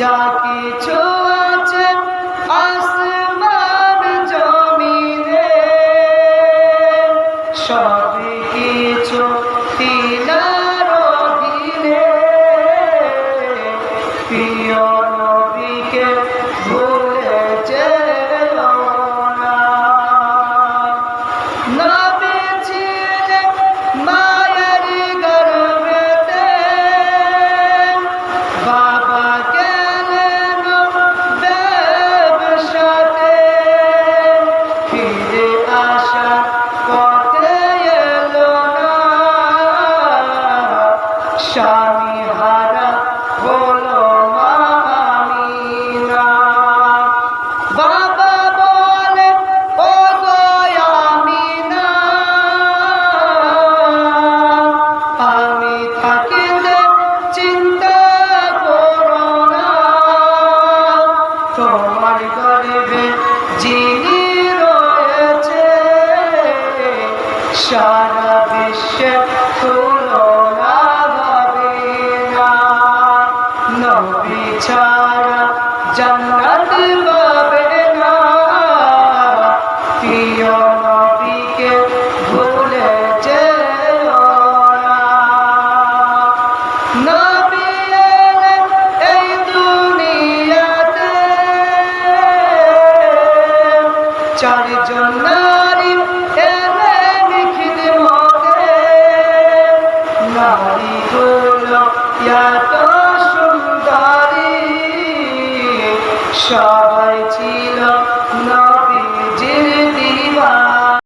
যা কিছু আছে আসমান জমিনে সব কিছু তিনার অধীনে। প্রিয় স্বামী হারা হলো মামিনা বাবা বলে, ও গো আমি থাকিলে চিন্তা করো না। তোমার গর্বে যিনি রয়েছে, সারা নবী ছাড়া জান্নাত পাবে না। প্রিয় নবীকে ভুলে যেও না। নবী এই দুনিয়াতে। চারজন নারী নারী হলো সবাই ছিল